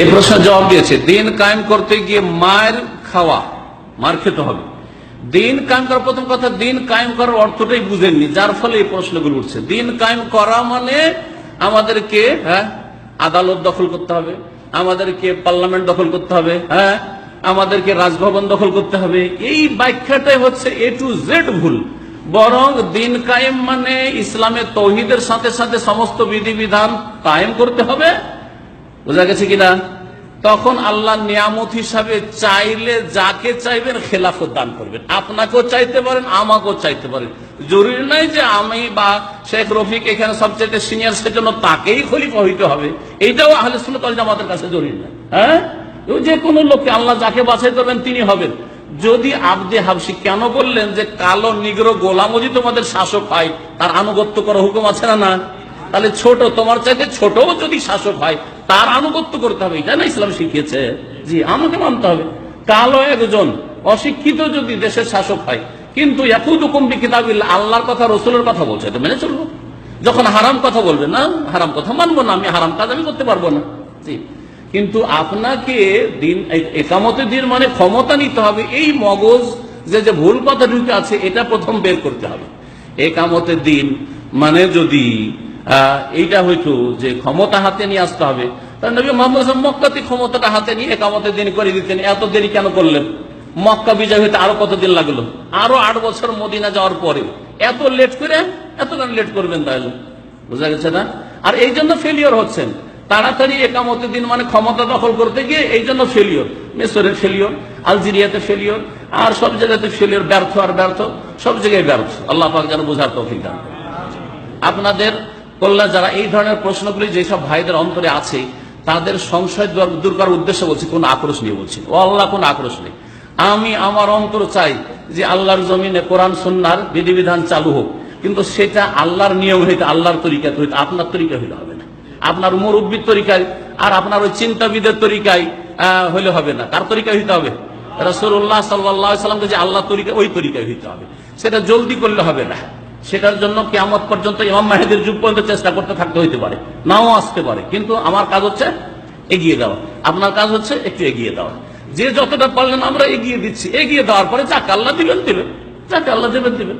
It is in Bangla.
এই প্রশ্নের জবাব দিয়েছে, দিন কায়েম করতে গিয়ে মায়ের খাওয়া, মার খেতে হবে। দিন কায়েম করার প্রথম কথা, দিন কায়েম করার অর্থটাই বুঝেননি, যার ফলে এই প্রশ্নগুলো উঠছে। দিন কায়েম করা মানে আমাদেরকে হ্যাঁ আদালত দখল করতে হবে, আমাদেরকে পার্লামেন্ট দখল করতে হবে হ্যাঁ আমাদেরকে রাজভবন দখল করতে হবে। এই ব্যাখ্যাটাই হচ্ছে এ টু জেড ভুল। বরং দিন কায়েম মানে ইসলামের তৌহিদের সাথে সাথে সমস্ত বিধিবিধান কায়েম করতে হবে বোঝা গেছে কিনা? তখন আল্লাহ নিয়ামত হিসাবে চাইলে যাকে চাইবেন খেলাফত দান করবেন। আপনাকেও চাইতে পারেন, আমাকেও চাইতে পারেন। জরুরি নাই যে আমি বা শেখ রফিক এখানে সবচেয়ে সিনিয়র সেজন্য তাকেই খলিফা হইতে হবে। এইটাও আহলে ওয়াল জামাতের কাছে জরুরি নয় হ্যাঁ? যে কোনো লোককে আল্লাহ যাকে বাছাই করবেন, তিনি হবেন। যদি আবদে হাবসি কেন বললেন যে কালো, নিগ্র গোলামজি তোমাদের শাসক হয়, তার আনুগত্য করা হুকুম আছে না না তাহলে ছোট, তোমার চাইতে ছোট যদি শাসক হয়, তার আনুগত্য করতে হবে এটা না ইসলাম শিখিয়েছে? জি, আমাকে মানতে হবে। কালো একজন অশিক্ষিত যদি দেশের শাসক হয়, কিন্তু আল্লাহর কথা, রসুলের কথা বলছে, এটা মেনে চলবো? যখন হারাম কথা বলবে, না, হারাম কথা মানবো না, আমি হারাম কাজ আমি করতে পারব না। জি, কিন্তু আপনাকে দিন, একামতের দিন মানে ক্ষমতা নিতে হবে, এই মগজ যে যে ভুল কথা ঢুকে আছে, এটা প্রথম বের করতে হবে। একামতের দিন মানে যদি এইটা হইতো যে ক্ষমতা হাতে নিয়ে আসতে হবে। ক্ষমতাটা হাতে নিয়ে একামতের দিন করে দিতেন। এত দেরি কেন করলেন? মক্কা বিজয় হইতে আরও কতদিন লাগল? আরও আট বছর মদিনা যাওয়ার পরে। এত লেট করে এত কেন লেট করবেন তাহলে। বোঝা গেছে না? আর এই জন্য ফেলিওর হচ্ছেন। তাড়াতাড়ি একামতের দিন মানে ক্ষমতা দখল করতে গিয়ে এই জন্য ফেলিওর মিশরের ফেলিওর আলজেরিয়াতে ফেলিওর আর সব জায়গাতে ফেলিওর ব্যর্থ আর ব্যর্থ, সব জায়গায় ব্যর্থ। আল্লাহ পাক যেন বোঝার দান আপনাদের কল্যাণ যারা এই ধরনের প্রশ্নগুলি যেসব ভাইদের অন্তরে আছে, তাদের সংশয় দূর- করার উদ্দেশ্যে বলছি, কোন আক্রোশ নিয়ে বলছি ও আল্লাহ, কোন আক্রোশ নেই। আমি আমার অন্তর চাই যে আল্লাহর জমিনে কোরআন সন্ন্যার বিধিবিধান চালু হোক। কিন্তু সেটা আল্লাহর নিয়ম হইতে, আল্লাহর তরিকা হইতে, আপনার তরিকা হইলে হবে না। আপনার মুরব্বীর তরিকায় আর আপনার ওই চিন্তাবিদের তরিকায় হইলে হবে না। কার তরিকায় হইতে হবে? রসুল্লাহ সাল্লাহ সাল্লামকে যে আল্লাহ তরিকা ওই তরিকায় হইতে হবে। সেটা জলদি করলে হবে না। সেটার জন্য কেমন পর্যন্ত ইমাম মাহেদের যুগ পর্যন্ত চেষ্টা করতে থাকতে হইতে পারে, নাও আসতে পারে। কিন্তু আমার কাজ হচ্ছে এগিয়ে দেওয়া আপনার কাজ হচ্ছে একটু এগিয়ে দেওয়া যে যতটা পারলেন আমরা এগিয়ে দিচ্ছি। এগিয়ে দেওয়ার পরে চাকা আল্লাহ দিবেন দিবেন। চাকা আল্লাহ দেবেন, দিবেন।